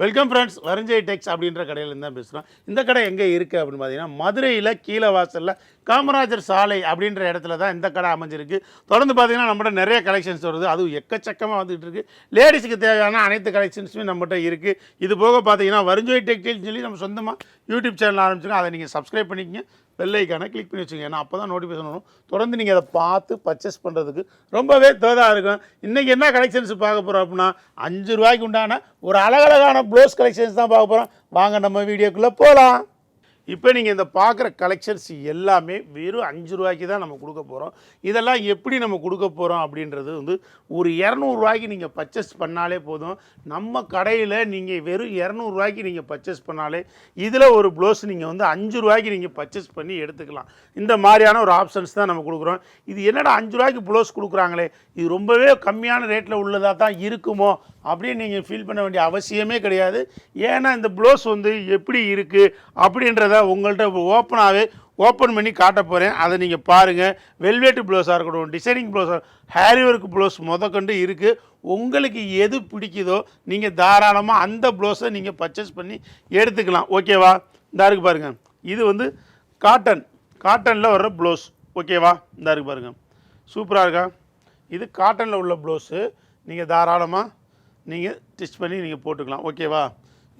Welcome friends வரஞ்சை டெக்ஸ் அப்படின்ற கடையிலேருந்து தான் பேசுகிறோம் இந்த கடை எங்கே இருக்குது அப்படின்னு பார்த்தீங்கன்னா மதுரையில் கீழே வாசலில் காமராஜர் சாலை அப்படின்ற இடத்துல தான் இந்த கடை அமைஞ்சிருக்கு. தொடர்ந்து பார்த்தீங்கன்னா நம்மகிட்ட நிறைய கலெக்ஷன்ஸ் வருது. அதுவும் எக்கச்சக்கமாக வந்துகிட்டு இருக்கு. லேடிஸுக்கு தேவையான அனைத்து கலெக்ஷன்ஸுமே நம்மகிட்ட இருக்குது இது போக பார்த்தீங்கன்னா வருஞ்சோய் டெக்டைல்னு சொல்லி நம்ம சொந்தமாக யூடியூப் சேனல் ஆரம்பிச்சிருக்கோம். அதை நீங்கள் சப்ஸ்கிரைப் பண்ணிக்கங்க. பெல் கிளிக் பண்ணி வச்சுங்க ஏன்னா அப்போ தான் நோட்டிஃபிகேஷன் வரும். தொடர்ந்து நீங்கள் அதை பார்த்து பர்ச்சேஸ் பண்ணுறதுக்கு ரொம்பவே தோதாக இருக்கும். இன்றைக்கி என்ன கலெக்ஷன்ஸ் பார்க்க போகிறோம் அப்படின்னா அஞ்சு ரூபாய்க்கு உண்டான ஒரு அழகழகான ப்ளவுஸ் கலெக்ஷன்ஸ் தான் பார்க்க போகிறோம் வாங்க நம்ம வீடியோக்குள்ளே போகலாம் இப்போ நீங்கள் இந்த பார்க்குற கலெக்ஷன்ஸ் எல்லாமே வெறும் அஞ்சு ரூபாய்க்கு தான் நம்ம கொடுக்க போகிறோம். இதெல்லாம் எப்படி நம்ம கொடுக்க போகிறோம் அப்படின்றது வந்து ஒரு இரநூறுவாய்க்கு நீங்கள் பர்ச்சேஸ் பண்ணாலே போதும். நம்ம கடையில் நீங்கள் வெறும் இரநூறுவாய்க்கு நீங்கள் பர்ச்சேஸ் பண்ணாலே இதில் ஒரு ப்ளவுஸ் நீங்கள் வந்து அஞ்சு ரூபாய்க்கு நீங்கள் பர்ச்சேஸ் பண்ணி எடுத்துக்கலாம். இந்த மாதிரியான ஒரு ஆப்ஷன்ஸ் தான் நம்ம கொடுக்குறோம். இது என்னடா அஞ்சு ரூபாய்க்கு ப்ளவுஸ் கொடுக்குறாங்களே? இது ரொம்பவே கம்மியான ரேட்டில் உள்ளதாக தான் இருக்குமோ? அப்படின்னு நீங்கள் ஃபீல் பண்ண வேண்டிய அவசியமே கிடையாது. ஏன்னா இந்த ப்ளவுஸ் வந்து எப்படி இருக்குது அப்படின்றத உங்கள்கிட்ட ஓப்பனாகவே ஓப்பன் பண்ணி காட்ட போகிறேன் அதை நீங்கள் பாருங்கள் வெல்வேட்டு ப்ளவுஸாக இருக்கட்டும் டிசைனிங் ப்ளவுஸாக ஹேரி ஒர்க் ப்ளவுஸ் முதற்கொண்டு இருக்குது உங்களுக்கு எது பிடிக்குதோ நீங்கள் தாராளமாக அந்த ப்ளவுஸை நீங்கள் பர்ச்சேஸ் பண்ணி எடுத்துக்கலாம். ஓகேவா இந்த இருக்கு பாருங்கள் இது வந்து காட்டன் காட்டனில் வர்ற ப்ளவுஸ் ஓகேவா இந்த இருக்கு பாருங்கள் சூப்பராக இருக்கா? இது காட்டனில் உள்ள ப்ளவுஸு நீங்கள் தாராளமாக நீங்கள் ஸ்டிச் பண்ணி நீங்கள் போட்டுக்கலாம். ஓகேவா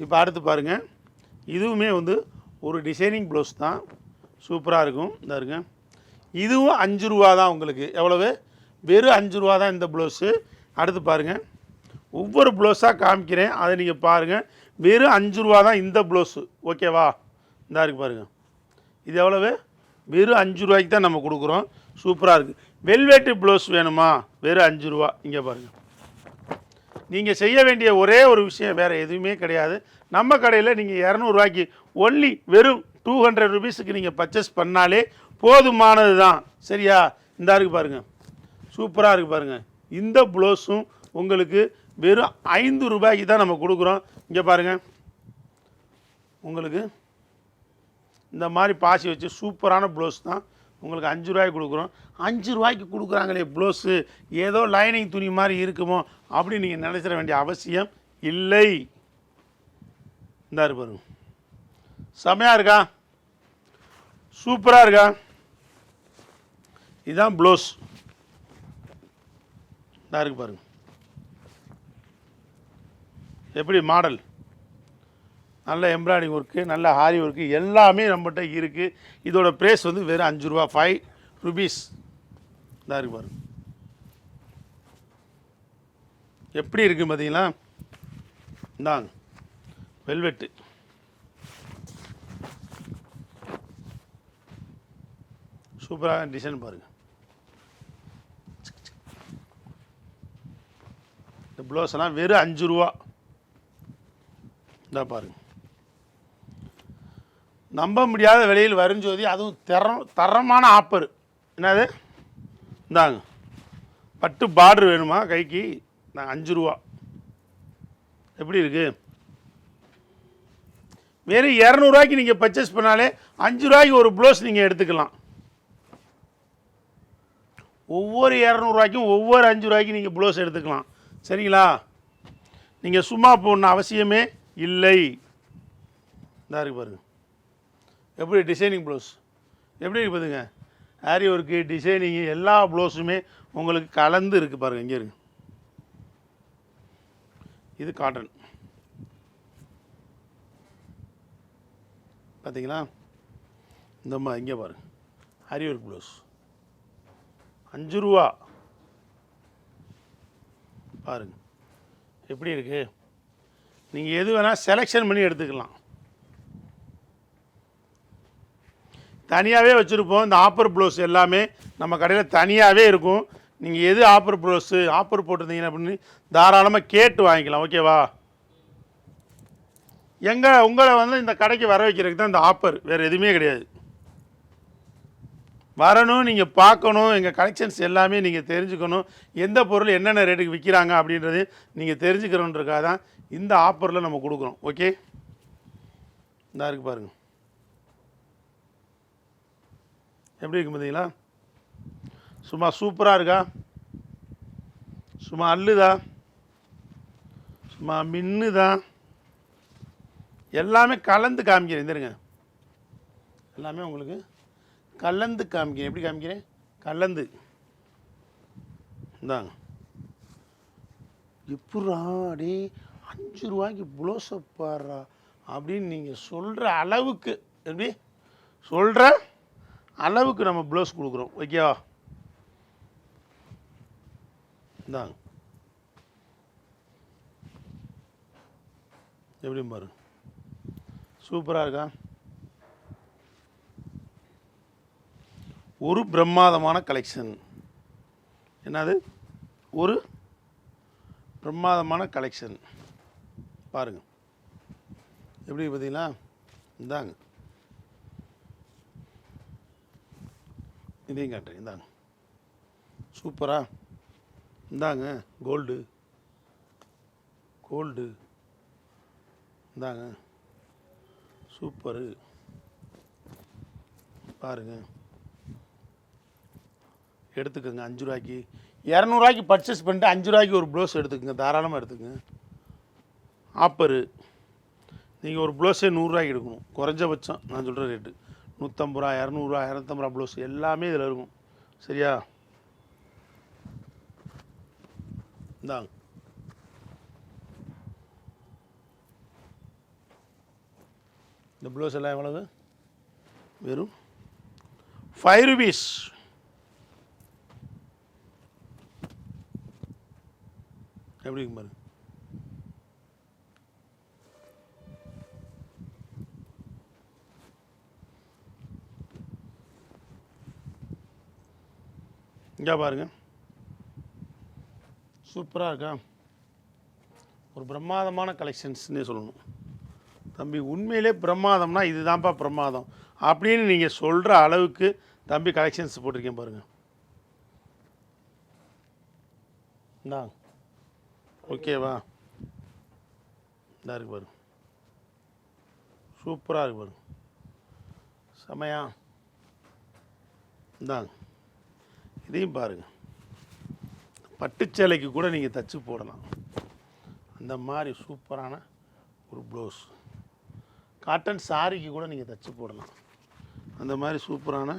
இப்போ அடுத்து பாருங்கள் இதுவுமே வந்து ஒரு டிசைனிங் ப்ளவுஸ் தான். சூப்பராக இருக்கும். இந்த இருங்க. இதுவும் அஞ்சு ரூபா தான் உங்களுக்கு. எவ்வளவு? வெறும் அஞ்சு ரூபா தான் இந்த ப்ளவுஸு அடுத்து பாருங்கள் ஒவ்வொரு ப்ளவுஸாக காமிக்கிறேன். அதை நீங்கள் பாருங்கள் வெறும் அஞ்சு ரூபா தான் இந்த ப்ளவுஸு ஓகேவா இந்த இருக்கு பாருங்கள் இது எவ்வளவு? வெறும் அஞ்சு ரூபாய்க்கு தான் நம்ம கொடுக்குறோம். சூப்பராக இருக்குது வெல்வெட்டு ப்ளவுஸ் வேணுமா? வெறும் அஞ்சு ரூபா. இங்கே பாருங்கள் நீங்கள் செய்ய வேண்டிய ஒரே ஒரு விஷயம் வேறு எதுவுமே கிடையாது. நம்ம கடையில் நீங்கள் இரநூறுவாய்க்கு ஒன்லி வெறும் டூ ஹண்ட்ரட் ருபீஸுக்கு நீங்கள் பர்ச்சேஸ் பண்ணாலே போதுமானது தான். சரியா? இந்த இருக்குது பாருங்கள் சூப்பராக இருக்குது பாருங்கள் இந்த ப்ளவுஸும் உங்களுக்கு வெறும் ஐந்து ரூபாய்க்கு தான் நம்ம கொடுக்குறோம். இங்கே பாருங்கள் உங்களுக்கு இந்த மாதிரி பாசி வச்சு சூப்பரான ப்ளவுஸ் தான். உங்களுக்கு அஞ்சு ரூபாய்க்கு கொடுக்குறோம். அஞ்சு ரூபாய்க்கு கொடுக்குறாங்களே ப்ளவுஸு ஏதோ லைனிங் துணி மாதிரி இருக்குமோ அப்படின்னு நீங்கள் நினைச்சிட வேண்டிய அவசியம் இல்லை. இந்தாரு பாருங்க. செமையாக இருக்கா? சூப்பராக இருக்கா? இதுதான் ப்ளவுஸ் இந்த இருக்கு பாருங்க. எப்படி? மாடல் நல்ல எம்ப்ராய்டிங் ஒர்க்கு நல்ல ஹாரி ஒர்க்கு எல்லாமே நம்மகிட்ட இருக்குது இதோட ப்ரைஸ் வந்து வெறும் அஞ்சு ரூபா ஃபைவ் ருபீஸ் தான் இருக்கு பாருங்க எப்படி இருக்குது பார்த்தீங்களா இந்தாங்க. வெல்வெட்டு சூப்பராக டிசைன் பாருங்கள் இந்த ப்ளவுஸ் எல்லாம் வெறும் அஞ்சு ரூபா. இதாக பாருங்கள் நம்ப முடியாத விலையில் வருஞ்சோதி அதுவும் தரம் தரமான ஆப்பர். என்னது? இந்தாங்க. பட்டு பார்டர் வேணுமா கைக்கு? நான் அஞ்சு ரூபா. எப்படி இருக்குது வெறும் இரநூறுவாய்க்கு நீங்கள் பர்ச்சேஸ் பண்ணாலே அஞ்சு ரூபாய்க்கு ஒரு ப்ளவுஸ் நீங்கள் எடுத்துக்கலாம். ஒவ்வொரு இரநூறுவாய்க்கும் ஒவ்வொரு அஞ்சு ரூபாய்க்கு நீங்கள் ப்ளவுஸ் எடுத்துக்கலாம். சரிங்களா? நீங்கள் சும்மா போடணும் அவசியமே இல்லை. இந்தா இருக்கு பாருங்கள் எப்படி டிசைனிங் ப்ளவுஸ் எப்படி இருக்கு பாருங்க ஹேரி ஒர்க்கு டிசைனிங்கு எல்லா ப்ளவுஸுமே உங்களுக்கு கலந்து இருக்குது பாருங்கள் இங்கே இருக்கு. இது காட்டன் பார்த்தீங்களா இந்த மாதிரி இங்கே பாருங்க. ஹரி ஒர்க் ப்ளவுஸ் அஞ்சு ரூபா. பாருங்க. எப்படி இருக்குது நீங்கள் எது வேணால் செலெக்ஷன் பண்ணி எடுத்துக்கலாம். தனியாகவே வச்சுருப்போம். இந்த ஆப்பர் ப்ளவுஸ் எல்லாமே நம்ம கடையில் தனியாகவே இருக்கும். நீங்கள் எது ஆப்பர் ப்ளவுஸு ஆப்பர் போட்டிருந்தீங்க அப்படின்னு தாராளமாக கேட்டு வாங்கிக்கலாம். ஓகேவா எங்கே உங்களை வந்து இந்த கடைக்கு வர வைக்கிறதுக்கு தான் இந்த ஆப்பர் வேறு எதுவுமே கிடையாது. வரணும் நீங்கள் பார்க்கணும். எங்கள் கலெக்ஷன்ஸ் எல்லாமே நீங்கள் தெரிஞ்சுக்கணும். எந்த பொருள் என்னென்ன ரேட்டுக்கு விற்கிறாங்க அப்படின்றது நீங்கள் தெரிஞ்சுக்கிறோன்றக்காக தான் இந்த ஆஃபரில் நம்ம கொடுக்குறோம். ஓகே இந்த இருக்குது பாருங்கள் எப்படி இருக்கு பார்த்தீங்களா? சும்மா சூப்பராக இருக்கா? சும்மா அல்லுதா சும்மா மின்னுதா? எல்லாமே கலந்து காமிக்கிறேன். இருங்க. எல்லாமே உங்களுக்கு கலந்து காமிக்கிறேன். எப்படி காமிக்கிறேன்? கலந்து. இந்தாங்க. எப்படா டே அஞ்சு ரூபாய்க்கு ப்ளவுஸை பாடுறா அப்படின்னு நீங்கள் சொல்கிற அளவுக்கு எப்படி? சொல்கிற அளவுக்கு நம்ம ப்ளவுஸ் கொடுக்குறோம். ஓகேவா இந்தாங்க. எப்படி பாரு. சூப்பராக இருக்கா? ஒரு பிரம்மாதமான கலெக்ஷன் என்னது? ஒரு பிரம்மாதமான கலெக்ஷன் பாருங்கள் எப்படி பார்த்தீங்களா? இந்தாங்க. இதையும் காட்டுறேன் இந்தாங்க. சூப்பரா? இந்தாங்க. கோல்டு. கோல்டு. இந்தாங்க. சூப்பரு. பாருங்க. எடுத்துக்கோங்க. அஞ்சு ரூபாய்க்கு. இரநூறுவாய்க்கு பர்ச்சேஸ் பண்ணிட்டு அஞ்சு ரூபாய்க்கு ஒரு ப்ளவுஸ் எடுத்துக்கோங்க. தாராளமாக எடுத்துக்கோங்க. ஆப்பரு நீங்கள் ஒரு ப்ளவுஸே நூறுரூவாய்க்கு எடுக்கணும். குறைஞ்சபட்சம் நான் சொல்கிற ரேட்டு நூற்றம்பது ரூபா இரநூறுவா இரநூத்தம்பது ரூபா ப்ளவுஸ் எல்லாமே இதில் இருக்கும். சரியா? இந்தாங்க. இந்த ப்ளவுஸ் எல்லாம் எவ்வளவு? வெறும் ஃபைவ் ருபீஸ் எப்படி பாருங்க. இங்கே பாருங்க. சூப்பராக இருக்கா? ஒரு பிரமாதமான கலெக்ஷன்ஸ்னே சொல்லணும். தம்பி உண்மையிலே பிரமாதம்னா இதுதான்ப்பா பிரமாதம் அப்படின்னு நீங்கள் சொல்கிற அளவுக்கு தம்பி கலெக்ஷன்ஸ் போட்டிருக்கேன் பாருங்கள் இந்தா. ஓகேவா இந்த இருக்கு பாருங்க. சூப்பராக இருக்கு பாருங்க. செமையா? இந்தாங்க இதையும் பாருங்கள் பட்டுச்சேலைக்கு கூட நீங்கள் தச்சு போடலாம். அந்த மாதிரி சூப்பரான ஒரு ப்ளவுஸ் காட்டன் சாரிக்கு கூட நீங்கள் தச்சு போடலாம். அந்த மாதிரி சூப்பரான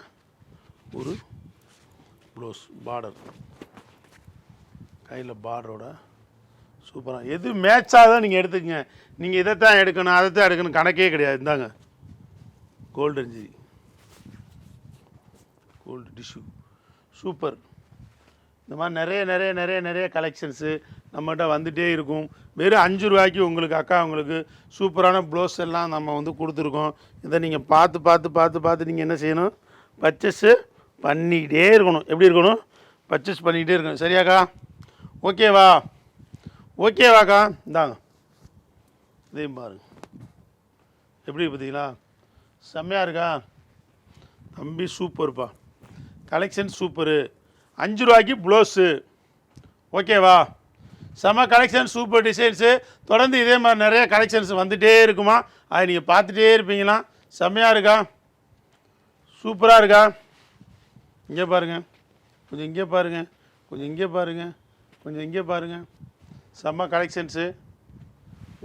ஒரு ப்ளவுஸ் பார்டர் கையில் பார்டரோட சூப்பராக எது மேட்சாக தான் நீங்கள் எடுத்துக்கங்க. நீங்கள் இதை தான் எடுக்கணும் அதை தான் எடுக்கணும். கணக்கே கிடையாது. இந்தாங்க. Gold G gold tissue super. இந்த மாதிரி நிறைய நிறைய நிறைய நிறைய கலெக்ஷன்ஸு நம்மகிட்ட வந்துகிட்டே இருக்கும். வெறும் அஞ்சு ரூபாய்க்கு உங்களுக்கு அக்கா உங்களுக்கு சூப்பரான ப்ளவுஸ் எல்லாம் நம்ம வந்து கொடுத்துருக்கோம். இதை நீங்கள் பார்த்து பார்த்து பார்த்து பார்த்து நீங்கள் என்ன செய்யணும்? பர்ச்சேஸு பண்ணிக்கிட்டே இருக்கணும். எப்படி இருக்கணும்? பர்ச்சேஸ் பண்ணிக்கிட்டே இருக்கணும். சரியாக்கா ஓகேவா ஓகேவாக்கா இந்தாங்க. இதையும் பாருங்க. எப்படி பார்த்தீங்களா? செம்மையாக இருக்கா? தம்பி சூப்பர்ப்பா. Collection super. அஞ்சு ரூபாய்க்கு ப்ளவுஸு ஓகேவா? செம கலெக்ஷன் சூப்பர் டிசைன்ஸு தொடர்ந்து இதே மாதிரி நிறைய கலெக்ஷன்ஸ் வந்துகிட்டே இருக்குமா? அதை நீங்கள் பார்த்துட்டே இருப்பீங்களா? செம்மையாக இருக்கா? சூப்பராக இருக்கா? இங்கே பாருங்கள் கொஞ்சம் இங்கே பாருங்கள் கொஞ்சம் இங்கே பாருங்கள் கொஞ்சம் இங்கே பாருங்கள் செம்ம கலெக்ஷன்ஸு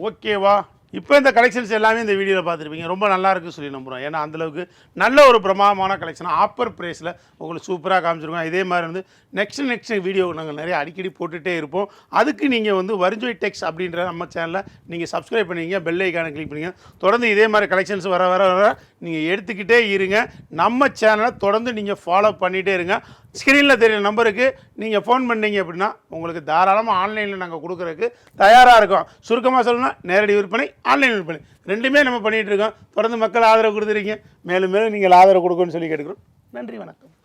ஓகேவா? இப்போ இந்த கலெக்ஷன்ஸ் எல்லாமே இந்த வீடியோவில் பார்த்துருப்பீங்க. ரொம்ப நல்லா இருக்குன்னு சொல்லி நம்புகிறோம் ஏன்னா அந்தளவுக்கு நல்ல ஒரு பிரமாதமான கலெக்ஷன் ஆப்பர் ப்ரைஸில் உங்களுக்கு சூப்பராக காமிச்சிருக்கோம். இதே மாதிரி வந்து நெக்ஸ்ட் நெக்ஸ்ட் வீடியோ நாங்கள் நிறைய அடிக்கடி போட்டுகிட்டே இருப்போம். அதுக்கு நீங்கள் வந்து வரிஞ்சோய் டெக்ஸ் அப்படின்ற நம்ம சேனலை நீங்கள் சப்ஸ்கிரைப் பண்ணுவீங்க பெல் ஐக்கானை கிளிக் பண்ணிங்க தொடர்ந்து இதே மாதிரி கலெக்ஷன்ஸ் வர வர வர நீங்கள் எடுத்துக்கிட்டே இருங்க. நம்ம சேனலை தொடர்ந்து நீங்கள் ஃபாலோ பண்ணிகிட்டே இருங்க. ஸ்க்ரீனில் தெரியுற நம்பருக்கு நீங்கள் ஃபோன் பண்ணீங்க அப்படின்னா உங்களுக்கு தாராளமாக ஆன்லைனில் நாங்கள் கொடுக்குறதுக்கு தயாராக இருக்கோம். சுருக்கமாக சொல்லணும்னா நேரடி விற்பனை ஆன்லைன் விற்பனை. ரெண்டுமே நம்ம பண்ணிகிட்டு இருக்கோம். தொடர்ந்து மக்கள் ஆதரவு கொடுத்துருக்கீங்க. மேலும் மேலும் நீங்கள் ஆதரவு கொடுக்கணும்னு சொல்லி கேட்டுக்கிறோம். நன்றி வணக்கம்.